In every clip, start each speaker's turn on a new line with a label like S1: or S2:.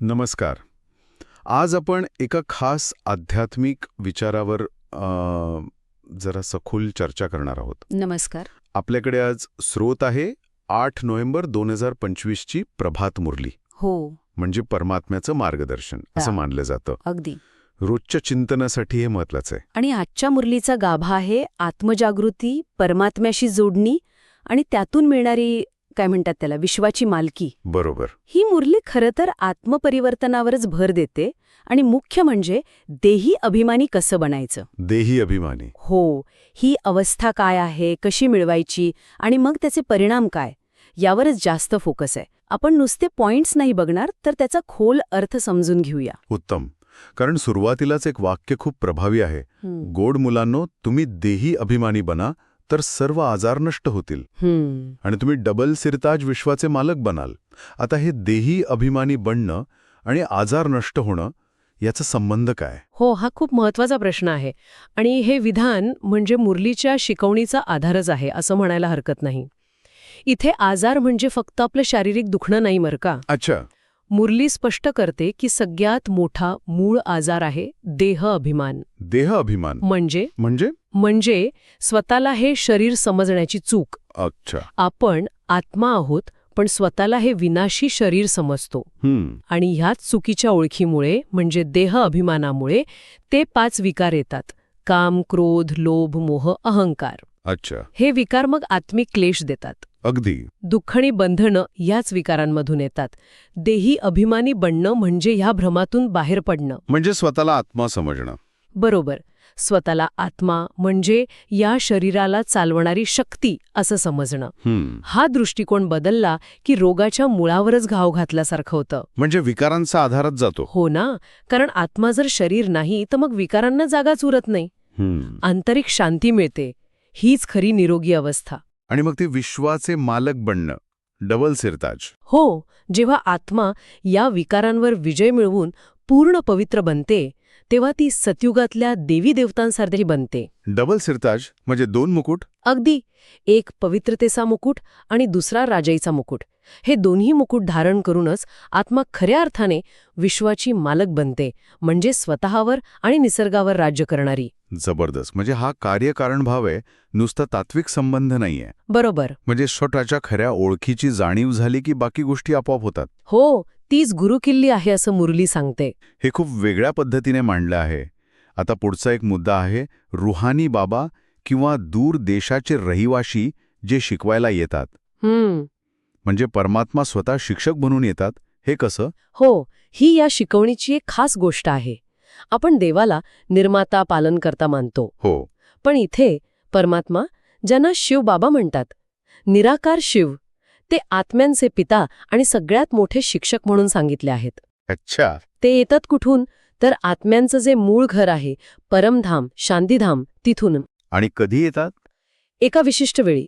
S1: नमस्कार. आज आपण एका खास आध्यात्मिक विचारावर जरा सखोल चर्चा करणार आहोत.
S2: नमस्कार.
S1: आपल्याकडे आज स्रोत आहे आठ नोव्हेंबर दोन हजार पंचवीसची प्रभात मुरली.
S2: हो.
S1: म्हणजे परमात्म्याचं मार्गदर्शन असं. मानलं जातं.
S2: अगदी.
S1: रोजच्या चिंतनासाठी हे महत्वाचं आहे.
S2: आणि आजच्या मुरलीचा गाभा आहे आत्मजागृती परमात्म्याशी जोडणी आणि त्यातून मिळणारी काय म्हणतात त्याला? विश्वाची मालकी.
S1: बरोबर.
S2: ही मुरली खरं तर आत्मपरिवर्तनावरच भर देते आणि मुख्य म्हणजे देही अभिमानी कसं बनायचं?
S1: देही अभिमानी.
S2: हो ही अवस्था काय आहे? कशी मिळवायची? आणि मग त्याचे परिणाम काय? यावरच जास्त फोकस आहे. आपण नुसते पॉइंट्स नाही बघणार तर त्याचा खोल अर्थ समजून घेऊया.
S1: उत्तम. कारण सुरुवातीलाच एक वाक्य खूप प्रभावी आहे. गोड मुलांनो तुम्ही देही अभिमानी बना तर सर्व आजार नष्ट होतील. आणि तुम्ही डबल सिरताज विश्वाचे मालक बनाल. आता हे देही अभिमानी बनणं आणि आजार नष्ट होणं याचा संबंध काय?
S3: हो हा खूप महत्त्वाचा प्रश्न आहे. आणि हे विधान म्हणजे मुरलीच्या शिकवणीचा आधारच आहे असं म्हणायला हरकत नाही. इथे आजार म्हणजे फक्त आपलं शारीरिक दुखणं नाही मर का?
S1: अच्छा.
S3: मुरली स्पष्ट करते की सगळ्यात मोठा मूळ आजार आहे देह अभिमान.
S1: देह अभिमान.
S3: म्हणजे?
S1: म्हणजे?
S3: म्हणजे स्वतःला हे शरीर समजण्याची चूक.
S1: अच्छा.
S3: आपण आत्मा आहोत पण स्वतःला हे विनाशी शरीर समजतो. आणि ह्याच चुकीच्या ओळखीमुळे म्हणजे देह अभिमानामुळे ते पाच विकार येतात. काम क्रोध लोभ मोह अहंकार.
S1: अच्छा.
S3: हे विकार मग आत्मिक क्लेश देतात.
S1: अगदी.
S3: दुःख आणि बंधनं याच विकारांमधून येतात. देही अभिमानी बनणं म्हणजे ह्या भ्रमातून बाहेर पडणं.
S1: म्हणजे स्वतःला आत्मा समजणं.
S3: बरोबर. स्वतःला आत्मा म्हणजे या शरीराला चालवणारी शक्ती असं समजणं. हा दृष्टिकोन बदलला की रोगाच्या मुळावरच घाव घातल्यासारखं होतं.
S1: म्हणजे विकारांचा आधारच जातो.
S3: हो ना. कारण आत्मा जर शरीर नाही तर मग विकारांना जागाच उरत नाही. आंतरिक शांती मिळते. हीच खरी निरोगी अवस्था.
S1: आणि मग ते विश्वाचे मालक बनणं डबल सिरताज.
S3: हो जेव्हा आत्मा या विकारांवर विजय मिळवून पूर्ण पवित्र बनते तेव्हा ती सतयुगातल्या देवी देवतांसारखी बनते.
S1: डबल सिरताज म्हणजे दोन मुकुट?
S3: अगदी एक पवित्रतेचा मुकुट आणि दुसरा राजाईचा मुकुट. हे दोन्ही मुकुट धारण करूनच आत्मा खऱ्या अर्थाने विश्वाची मालक बनते म्हणजे स्वतःवर आणि निसर्गावर राज्य करणारी.
S1: जबरदस्त. म्हणजे हा कार्यकारण भाव आहे नुसता तात्विक संबंध नाहीये.
S3: बरोबर.
S1: म्हणजे स्वतःच्या खऱ्या ओळखीची जाणीव झाली की बाकी गोष्टी आपोआप होतात.
S3: हो तीच गुरुकिल्ली आहे असं मुरली सांगते.
S1: हे खूप वेगळ्या पद्धतीने मांडलं आहे. आता पुढचा एक मुद्दा आहे रुहानी बाबा किंवा दूर देशाचे रहिवाशी जे शिकवायला येतात.
S3: हम्म.
S1: म्हणजे परमात्मा स्वतः शिक्षक बनून येतात हे कसं?
S3: हो ही या शिकवणीची एक खास गोष्ट आहे. आपण देवाला निर्माता पालनकर्ता मानतो.
S1: हो.
S3: पण इथे परमात्मा ज्यांना शिव बाबा म्हणतात निराकार शिव ते आत्म्यांचे पिता आणि सगळ्यात मोठे शिक्षक म्हणून सांगितले आहेत.
S1: अच्छा.
S3: ते येतात कुठून? तर आत्म्यांचं जे मूळ घर आहे परमधाम शांतीधाम तिथून.
S1: आणि कधी येतात?
S3: एका विशिष्ट वेळी.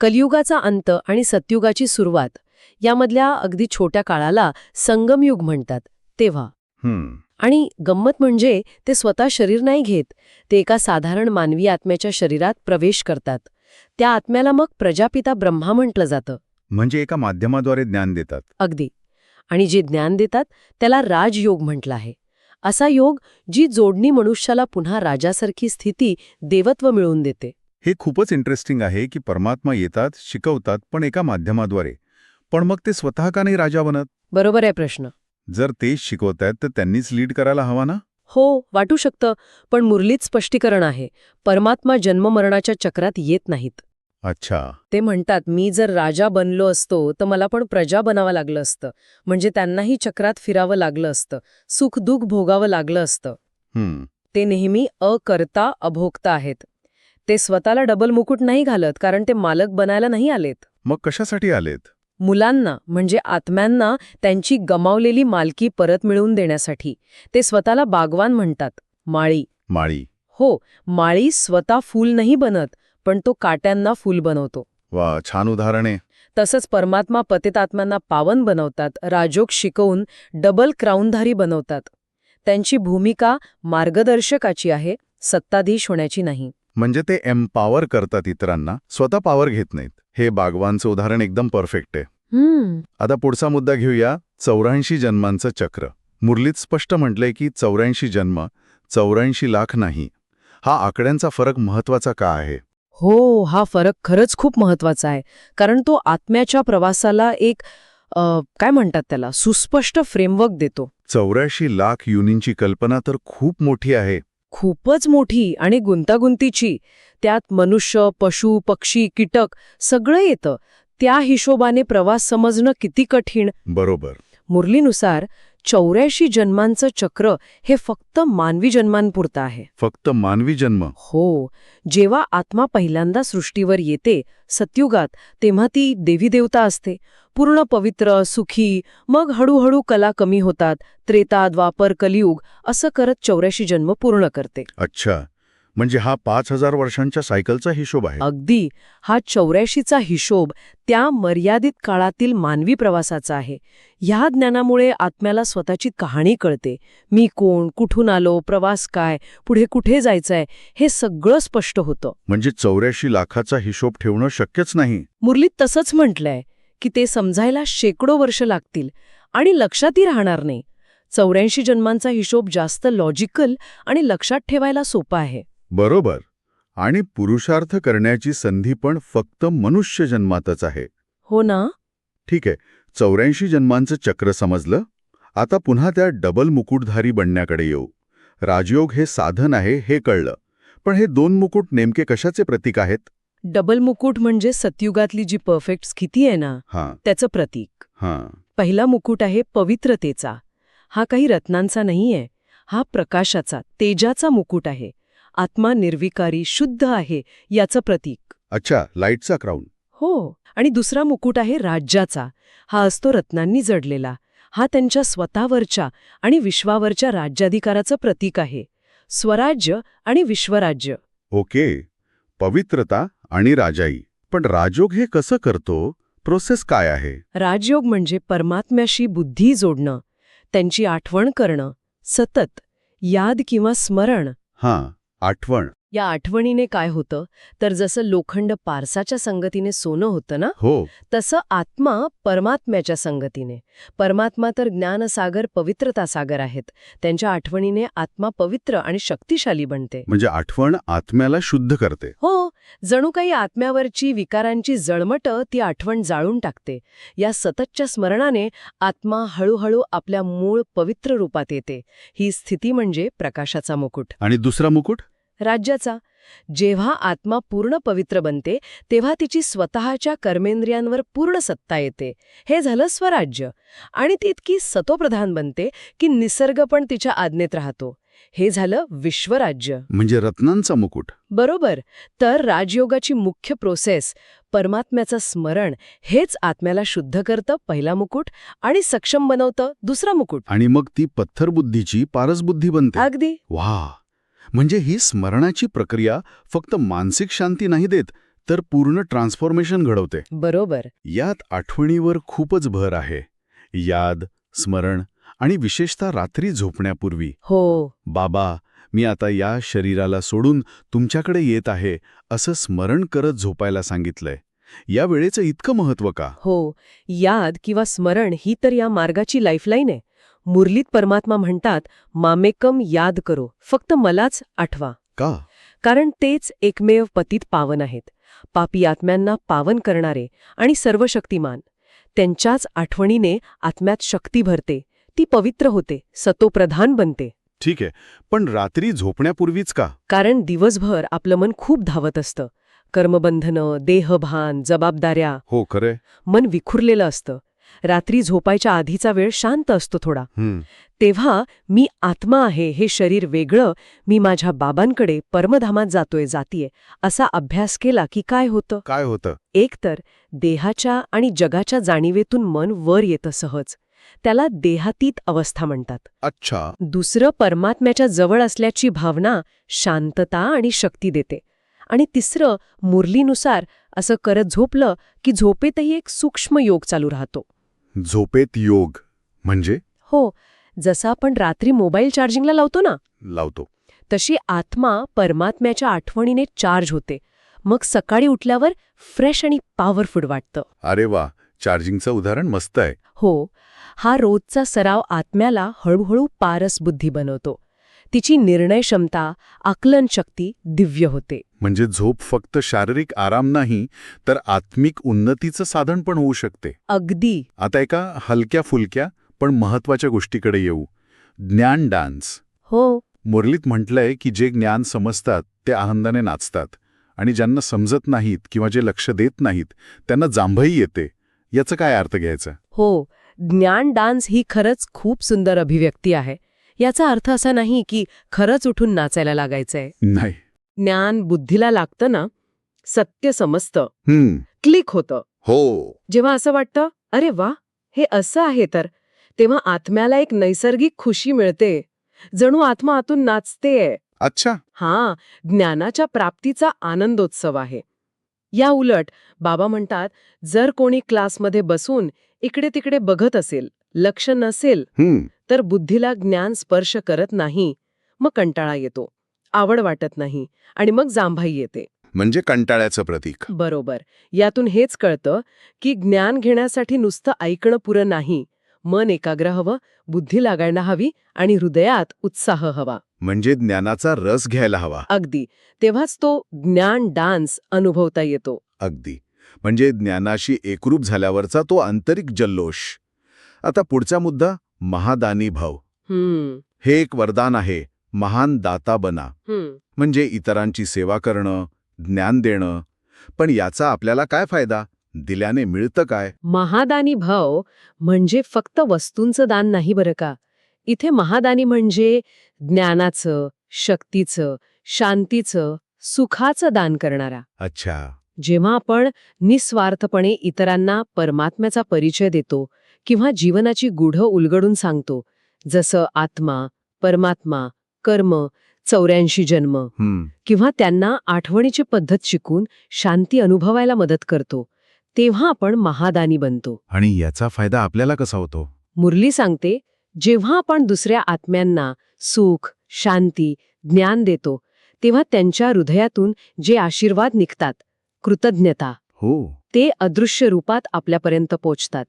S3: कलियुगाचा अंत आणि सतयुगाची सुरुवात यामधल्या अगदी छोट्या काळाला संगमयुग म्हणतात तेव्हा.
S1: हम्म.
S3: आणि गंमत म्हणजे ते स्वतः शरीर नाही घेत ते एका साधारण मानवी आत्म्याच्या शरीरात प्रवेश करतात. त्या आत्म्याला मग प्रजापिता ब्रह्मा म्हटलं जातं.
S1: म्हणजे एका माध्यमाद्वारे ज्ञान देतात.
S3: अगदी. आणि जे ज्ञान देतात त्याला राजयोग म्हटलं आहे. असा योग जी जोडणी मनुष्याला पुन्हा राजासारखी स्थिती देवत्व मिळवून देते.
S1: हे खूपच इंटरेस्टिंग आहे की परमात्मा येतात शिकवतात पण एका माध्यमाद्वारे. पण मग ते स्वतः का नाही राजा बनत?
S3: बरोबर आहे प्रश्न.
S1: जर तेच शिकवतायत तर त्यांनीच लीड करायला हवा ना?
S3: हो वाटू शकतं पण मुरलीत स्पष्टीकरण आहे. परमात्मा जन्ममरणाच्या चक्रात येत नाहीत.
S1: अच्छा.
S3: ते म्हणतात मी जर राजा बनलो असतो तर मला पण प्रजा बनावं लागलं असतं. म्हणजे त्यांनाही चक्रात फिरावं लागलं असतं. सुखदुःख भोगावं लागलं असतं. ते नेहमी अकर्ता अभोक्ता आहेत. ते स्वतःला डबल मुकुट नाही घालत कारण ते मालक बनायला नाही आलेत.
S1: मग कशासाठी आलेत?
S3: मुलांना म्हणजे आत्म्यांना त्यांची गमावलेली मालकी परत मिळवून देण्यासाठी. ते स्वतःला बागवान म्हणतात. माळी.
S1: माळी.
S3: हो माळी स्वतः फूल नाही बनत पण तो काट्यांना फूल बनवतो.
S1: वा छान उदाहरण. आहे
S3: तसंच परमात्मा पतितात्म्यांना पावन बनवतात राजोग शिकवून डबल क्राऊनधारी बनवतात. त्यांची भूमिका मार्गदर्शकाची आहे सत्ताधीश होण्याची नाही.
S1: म्हणजे ते एम्पावर करतात इतरांना स्वतः पॉवर घेत नाहीत. हे बागवानचं उदाहरण एकदम परफेक्ट आहे. आता पुढचा मुद्दा घेऊया चौऱ्याऐंशी जन्मांचं चक्र. मुरलीत स्पष्ट म्हटलंय की चौऱ्याऐंशी जन्म चौऱ्याऐंशी लाख नाही. हा आकड्यांचा फरक महत्त्वाचा का आहे?
S3: हो हा फरक खरंच खूप महत्त्वाचा आहे. कारण तो आत्म्याच्या प्रवासाला एक काय म्हणतात त्याला सुस्पष्ट फ्रेमवर्क देतो.
S1: चौऱ्याऐंशी लाख युनींची कल्पना तर खूप मोठी आहे.
S3: खूपच मोठी आणि गुंतागुंतीची. त्यात मनुष्य पशु पक्षी कीटक सगळं येतं. त्या हिशोबाने प्रवास समजणं किती कठीण.
S1: बरोबर.
S3: मुरलीनुसार चौऱ्याऐंशी जन्मांचं चक्र हे फक्त मानवी जन्मांपुरतं आहे.
S1: फक्त मानवी जन्म.
S3: हो जेव्हा आत्मा पहिल्यांदा सृष्टीवर येते सत्युगात तेव्हा ती देवी देवता असते. पूर्ण पवित्र सुखी मग हळूहळू कला कमी होतात त्रेता द्वापर कलियुग असं करत चौऱ्याऐंशी जन्म पूर्ण करते.
S1: अच्छा. म्हणजे हा पाच हजार वर्षांच्या सायकलचा हिशोब आहे.
S3: अगदी. हा चौऱ्याऐंशीचा हिशोब त्या मर्यादित काळातील मानवी प्रवासाचा आहे. ह्या ज्ञानामुळे आत्म्याला स्वतःची कहाणी कळते. मी कोण कुठून आलो प्रवास काय पुढे कुठे जायचंय हे सगळं स्पष्ट होतं.
S1: म्हणजे चौऱ्याऐंशी लाखाचा हिशोब ठेवणं शक्यच नाही.
S3: मुरलीत तसंच म्हटलंय की ते समजायला शेकडो वर्ष लागतील आणि लक्षातही राहणार नाही. चौऱ्याऐंशी जन्मांचा हिशोब जास्त लॉजिकल आणि लक्षात ठेवायला सोपा आहे.
S1: बरोबर. आणि पुरुषार्थ करण्याची संधी पण फक्त मनुष्य जन्मातच आहे.
S3: हो ना?
S1: ठीक आहे. चौऱ्याऐंशी जन्मांचं चक्र समजलं? आता पुन्हा त्या डबल मुकुटधारी बनण्याकडे येऊ. राजयोग हे साधन आहे हे कळलं. पण हे दोन मुकुट नेमके कशाचे प्रतीक आहेत?
S3: डबल मुकुट म्हणजे सतयुगातली जी परफेक्ट स्थिती आहे ना
S1: हां.
S3: त्याचं प्रतीक.
S1: हां.
S3: पहिला मुकुट आहे पवित्रतेचा. हा काही रत्नांचा नाहीये. हा प्रकाशाचा तेजाचा मुकुट आहे. आत्मा निर्विकारी शुद्ध आहे याचं प्रतीक.
S1: अच्छा लाईटचा क्राऊन
S3: हो आणि दुसरा मुकुट आहे राज्याचा. हा असतो रत्नांनी जडलेला. हा त्यांच्या स्वतःवरच्या आणि विश्वावरच्या राज्याधिकाराचं प्रतीक आहे. स्वराज्य आणि विश्वराज्य.
S1: ओके पवित्रता आणि राजाई. पण राजयोग हे कसं करतो? प्रोसेस काय आहे?
S3: राजयोग म्हणजे परमात्म्याशी बुद्धी जोडणं त्यांची आठवण करणं सतत याद किंवा स्मरण.
S1: हां. आठवण.
S3: या आठवणीने काय होतं? तर जसं लोखंड पारसाच्या संगतीने सोनं होतं ना?
S1: हो.
S3: तसं आत्मा परमात्म्याच्या संगतीने. परमात्मा तर ज्ञानसागर पवित्रता सागर आहेत. त्यांच्या आठवणीने आत्मा पवित्र आणि शक्तिशाली बनते.
S1: म्हणजे आठवण आत्म्याला शुद्ध करते.
S3: हो. जणू काही आत्म्यावरची विकारांची जळमट ती आठवण जाळून टाकते. या सततच्या स्मरणाने आत्मा हळूहळू आपल्या मूळ पवित्र रूपात येते. ही स्थिती म्हणजे प्रकाशाचा मुकुट.
S1: आणि दुसरा मुकुट?
S3: राज्याचा. जेव्हा आत्मा पूर्ण पवित्र बनते तेव्हा तिची स्वतःच्या कर्मेंद्रियांवर पूर्ण सत्ता येते. हे झालं स्वराज्य. आणि ती इतकी सतोप्रधान बनते की निसर्ग पण तिच्या आज्ञेत राहतो. हे झालं विश्वराज्य.
S1: म्हणजे रत्नांचा मुकुट.
S3: बरोबर. तर राजयोगाची मुख्य प्रोसेस परमात्म्याचं स्मरण हेच आत्म्याला शुद्ध करतं पहिला मुकुट आणि सक्षम बनवतं दुसरा मुकुट.
S1: आणि मग ती पत्थरबुद्धीची पारसबुद्धी बनते.
S3: अगदी.
S1: वा म्हणजे ही स्मरणाची प्रक्रिया फक्त मानसिक शांती नाही देत तर पूर्ण ट्रान्सफॉर्मेशन घडवते.
S3: बरोबर.
S1: यात आठवणीवर खूपच भर आहे. याद स्मरण आणि विशेषतः रात्री झोपण्यापूर्वी.
S3: हो.
S1: बाबा मी आता या शरीराला सोडून तुमच्याकडे येत आहे असं स्मरण करत झोपायला सांगितलंय. या वेळेचं इतकं महत्त्व का?
S3: हो. याद किंवा स्मरण ही तर या मार्गाची लाईफलाईन आहे. मुरलीत परमात्मा म्हणतात मामेकम याद करो फक्त मलाच आठवा.
S1: का?
S3: कारण तेच एकमेव पतित पावन आहेत. पापी आत्म्यांना पावन करणारे आणि सर्वशक्तिमान. त्यांच्याच आठवणीने आत्म्यात शक्ती भरते. ती पवित्र होते सतोप्रधान बनते.
S1: ठीक आहे पण रात्री झोपण्यापूर्वीच का?
S3: कारण दिवसभर आपलं मन खूप धावत असतं. कर्मबंधनं देहभान जबाबदाऱ्या
S1: हो खरंय.
S3: मन विखुरलेलं असतं. रात्री झोपायच्या आधीचा वेळ शांत असतो थोडा. तेव्हा मी आत्मा आहे हे शरीर वेगळं मी माझ्या बाबांकडे परमधामात जातोय जातीये असा अभ्यास केला की काय होतं?
S1: काय होतं?
S3: एकतर देहाच्या आणि जगाच्या जाणीवेतून मन वर येतं सहज. त्याला देहातीत अवस्था म्हणतात.
S1: अच्छा.
S3: दुसरं परमात्म्याच्या जवळ असल्याची भावना शांतता आणि शक्ती देते. आणि तिसरं मुरलीनुसार असं करत झोपलं की झोपेतही एक सूक्ष्म योग चालू राहतो.
S1: झोपेत योग म्हणजे?
S3: हो जसं आपण रात्री मोबाईल चार्जिंगला लावतो ना?
S1: लावतो.
S3: तशी आत्मा परमात्म्याच्या आठवणीने चार्ज होते. मग सकाळी उठल्यावर फ्रेश आणि पॉवरफुल वाटतं.
S1: अरे वा चार्जिंगचं उदाहरण मस्त आहे.
S3: हो हा रोजचा सराव आत्म्याला हळूहळू पारस बुद्धी बनवतो. तिची निर्णय क्षमता आकलन शक्ती दिव्य होते.
S1: म्हणजे झोप फक्त शारीरिक आराम नाही तर आत्मिक उन्नतीचं साधन पण होऊ शकते.
S3: अगदी.
S1: आता एका हलक्या फुलक्या पण महत्त्वाच्या गोष्टीकडे येऊ. ज्ञान डान्स.
S3: हो.
S1: मुरलीत म्हटलंय की जे ज्ञान समजतात ते आनंदाने नाचतात. आणि ज्यांना समजत नाहीत किंवा जे लक्ष देत नाहीत त्यांना जांभई येते. याचं काय अर्थ घ्यायचा?
S3: हो. ज्ञान डान्स ही खरंच खूप सुंदर अभिव्यक्ती आहे. याचा अर्थ असा नाही की खरंच उठून नाचायला लागायचंय.
S1: नाही.
S3: ज्ञान बुद्धीला लागतं ना सत्य समजतं. क्लिक होतं.
S1: हो.
S3: जेव्हा असं वाटतं अरे वा हे असं आहे तर. तेव्हा आत्म्याला एक नैसर्गिक खुशी मिळते. जणू आत्मा आतून नाचतेय.
S1: अच्छा.
S3: हा ज्ञानाच्या प्राप्तीचा आनंदोत्सव आहे. या उलट बाबा म्हणतात जर कोणी क्लासमध्ये बसून इकडे तिकडे बघत असेल लक्ष नसेल तर बुद्धीला ज्ञान स्पर्श करत नाही मग कंटाळा येतो. आवड वाटत नाही आणि मग जांभाई येते.
S1: म्हणजे कंटाळ्याचं प्रतीक.
S3: बरोबर. यातून हेच कळतं की ज्ञान घेण्यासाठी नुसतं ऐकणं पुरं नाही. मन एकाग्र हवं बुद्धी लागायला हवी आणि हृदयात उत्साह हवा.
S1: म्हणजे ज्ञानाचा रस घ्यायला हवा.
S3: अगदी. तेव्हाच तो ज्ञान डान्स अनुभवता येतो.
S1: अगदी. म्हणजे ज्ञानाशी एकरूप झाल्यावरचा तो आंतरिक जल्लोष. आता पुढचा मुद्दा महादानी भाव. हे एक वरदान आहे महान दाता बना. म्हणजे इतरांची सेवा करणं ज्ञान देणं. पण याचा आपल्याला काय फायदा? दिल्याने मिळतं काय?
S3: महादानी भाव म्हणजे फक्त वस्तूंचं दान नाही बरं का? इथे महादानी म्हणजे ज्ञानाचं शक्तीचं शांतीचं सुखाचं दान करणारा.
S1: अच्छा.
S3: जेव्हा आपण निस्वार्थपणे इतरांना परमात्म्याचा परिचय देतो किंवा जीवनाची गुढं उलगडून सांगतो जसं आत्मा परमात्मा कर्म चौऱ्याऐंशी जन्म किंवा त्यांना आठवणीची पद्धत शिकून शांती अनुभवायला मदत करतो तेव्हा आपण महादानी बनतो.
S1: आणि याचा फायदा आपल्याला कसा होतो?
S3: मुरली सांगते जेव्हा आपण दुसऱ्या आत्म्यांना सुख शांती ज्ञान देतो तेव्हा त्यांच्या हृदयातून जे आशीर्वाद निघतात कृतज्ञता
S1: हो.
S3: ते अदृश्य रूपात आपल्यापर्यंत पोचतात.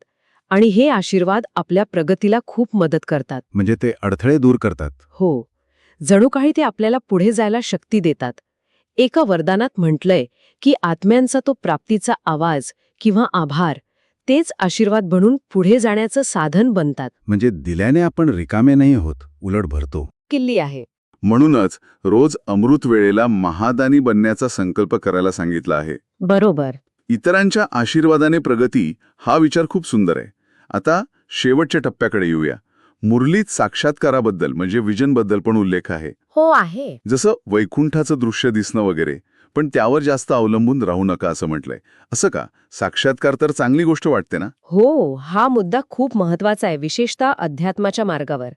S3: आणि हे आशीर्वाद आपल्या प्रगतीला खूप मदत करतात.
S1: म्हणजे ते अडथळे दूर करतात.
S3: हो. जणू काही ते आपल्याला पुढे जायला शक्ती देतात. एका वरदानात म्हटलंय की आत्म्यांचा तो प्राप्तीचा आवाज किंवा आभार तेच आशीर्वाद बनून पुढे जाण्याचं साधन बनतात.
S1: म्हणजे दिल्याने आपण रिकामे नाही होत उलट भरतो.
S3: किल्ली आहे.
S1: म्हणूनच रोज अमृत वेळेला महादानी बनण्याचा संकल्प करायला सांगितला आहे.
S3: बरोबर.
S1: इतरांच्या आशीर्वादाने प्रगती हा विचार खूप सुंदर आहे. आता शेवटच्या टप्प्याकडे येऊया. मुरलीत साक्षात्काराबद्दल म्हणजे विजनबद्दल पण उल्लेख आहे.
S3: हो आहे.
S1: जसं वैकुंठाचं दृश्य दिसणं वगैरे पण त्यावर जास्त अवलंबून राहू नका असं म्हटलंय. असं का? साक्षात्कार तर चांगली गोष्ट वाटते ना?
S3: हो हा मुद्दा खूप महत्त्वाचा आहे विशेषतः अध्यात्माच्या मार्गावर.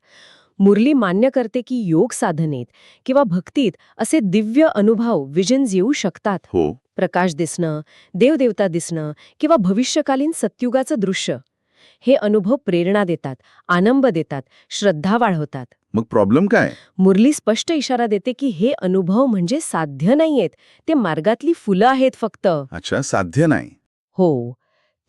S3: मुरली मान्य करते की योग साधनेत किंवा भक्तीत असे दिव्य अनुभव विजन्स येऊ शकतात.
S1: हो.
S3: प्रकाश दिसणं देवदेवता दिसणं किंवा भविष्यकालीन सत्युगाचं दृश्य. हे अनुभव प्रेरणा देतात आनंद देतात श्रद्धा वाढवतात.
S1: मग प्रॉब्लेम काय?
S3: मुरली स्पष्ट इशारा देते की हे अनुभव म्हणजे साध्य नाहीयेत ते मार्गातली फुलं आहेत फक्त.
S1: अच्छा साध्य नाही.
S3: हो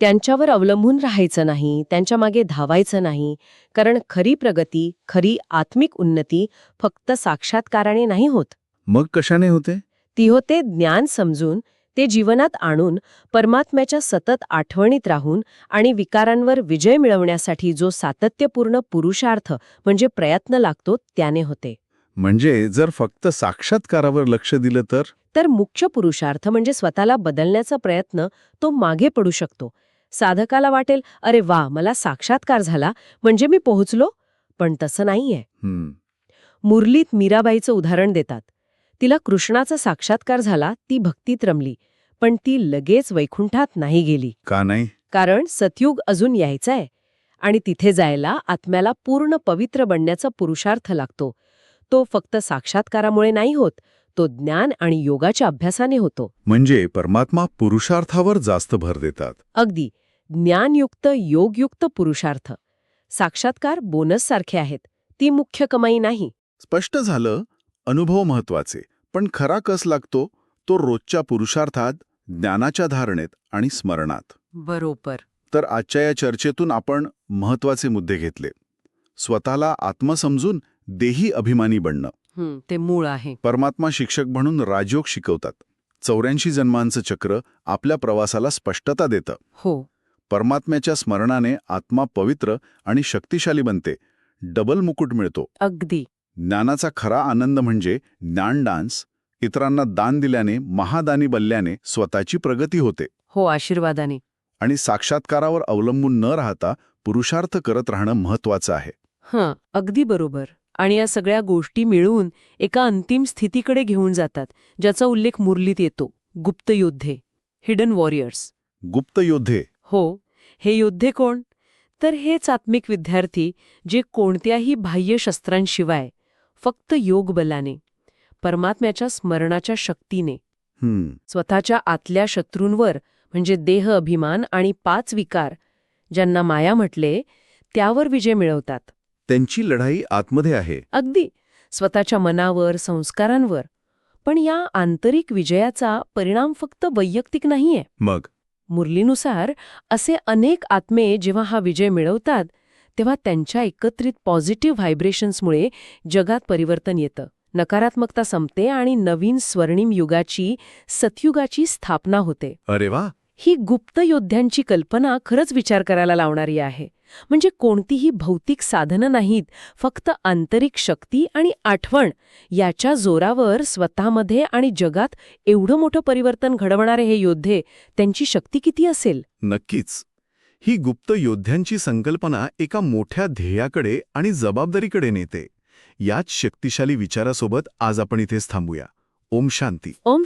S3: त्यांच्यावर अवलंबून राहायचं नाही त्यांच्या मागे धावायचं नाही कारण खरी प्रगती खरी आत्मिक उन्नती फक्त साक्षात्काराने नाही होत.
S1: मग कशाने होते?
S3: ती होते ज्ञान समजून ते जीवनात आणून परमात्म्याच्या सतत आठवणीत राहून आणि विकारांवर विजय मिळवण्यासाठी जो सातत्यपूर्ण पुरुषार्थ म्हणजे प्रयत्न लागतो त्याने होते.
S1: म्हणजे जर फक्त साक्षात्कारावर लक्ष दिलं तर?
S3: तर मुख्य पुरुषार्थ म्हणजे स्वतःला बदलण्याचा प्रयत्न तो मागे पडू शकतो. साधकाला वाटेल अरे वा मला साक्षात्कार झाला म्हणजे मी पोहोचलो? पण तसं नाहीये. मुरलीत मीराबाईचं उदाहरण देतात. तिला कृष्णाचा साक्षात्कार झाला ती भक्तीत रमली पण ती लगेच वैकुंठात नाही गेली.
S1: का नाही?
S3: कारण सतयुग अजून यायचंय आणि तिथे जायला आत्म्याला पूर्ण पवित्र बनण्याचा पुरुषार्थ लागतो. तो फक्त साक्षात्कारामुळे नाही होत तो ज्ञान आणि योगाच्या अभ्यासाने होतो.
S1: म्हणजे परमात्मा पुरुषार्थावर जास्त भर देतात.
S3: अगदी. ज्ञानयुक्त योगयुक्त पुरुषार्थ. साक्षात्कार बोनस सारखे आहेत. ती मुख्य कमाई नाही.
S1: स्पष्ट झालं. अनुभव महत्त्वाचे पण खरा कस लागतो? तो रोजच्या पुरुषार्थात ज्ञानाच्या धारणेत आणि स्मरणात.
S3: बरोबर.
S1: तर आजच्या या चर्चेतून आपण महत्त्वाचे मुद्दे घेतले. स्वतःला आत्म समजून देही अभिमानी बनणं.
S3: ते मूळ आहे.
S1: परमात्मा शिक्षक म्हणून राजयोग शिकवतात. चौऱ्याऐंशी जन्मांचं चक्र आपल्या प्रवासाला स्पष्टता देतं.
S3: हो.
S1: परमात्म्याच्या स्मरणाने आत्मा पवित्र आणि शक्तिशाली बनते. डबल मुकुट मिळतो.
S3: अगदी.
S1: ज्ञानाचा खरा आनंद म्हणजे ज्ञान डान्स इतरांना दान दिल्याने महादानी बनल्याने स्वतःची प्रगती होते.
S3: हो आशीर्वादाने.
S1: आणि साक्षात्कारावर अवलंबून न राहता पुरुषार्थ करत राहणं महत्वाचं आहे.
S3: हं अगदी बरोबर. आणि या सगळ्या गोष्टी मिळून एका अंतिम स्थितीकडे घेऊन जातात ज्याचा उल्लेख मुरलीत येतो गुप्त योद्धे हिडन वॉरियर्स
S1: गुप्त योद्धे.
S3: हो हे योद्धे कोण? तर हेच आत्मिक विद्यार्थी जे कोणत्याही बाह्य शस्त्रांशिवाय फक्त योग बलाने परमात्म्याच्या स्मरणाच्या शक्तीने. स्वतःच्या आतल्या शत्रूंवर म्हणजे देह अभिमान आणि पाच विकार ज्यांना माया म्हटले त्यावर विजय मिळवतात.
S1: त्यांची लढाई आतमध्ये आहे.
S3: अगदी स्वतःच्या मनावर संस्कारांवर. पण या आंतरिक विजयाचा परिणाम फक्त वैयक्तिक नाहीये.
S1: मग?
S3: मुरलीनुसार असे अनेक आत्मे जेव्हा हा विजय मिळवतात तेव्हा त्यांच्या एकत्रित पॉझिटिव्ह व्हायब्रेशन्समुळे जगात परिवर्तन येतं. नकारात्मकता संपते आणि नवीन स्वर्णिम युगाची सतयुगाची स्थापना होते.
S1: अरे वा!
S3: ही गुप्त योद्ध्यांची कल्पना खरंच विचार करायला लावणारी आहे. म्हणजे कोणतीही भौतिक साधनं नाहीत फक्त आंतरिक शक्ती आणि आठवण याच्या जोरावर स्वतःमध्ये आणि जगात एवढं मोठं परिवर्तन घडवणारे हे योद्धे त्यांची शक्ती किती असेल?
S4: नक्कीच. ही गुप्त योद्ध्यांची संकल्पना एका मोठ्या ध्येयाकडे आणि जबाबदारीकडे नेते. याच शक्तिशाली विचारासोबत आज आपण इथेच थांबूया. ओम शांती.
S3: ओम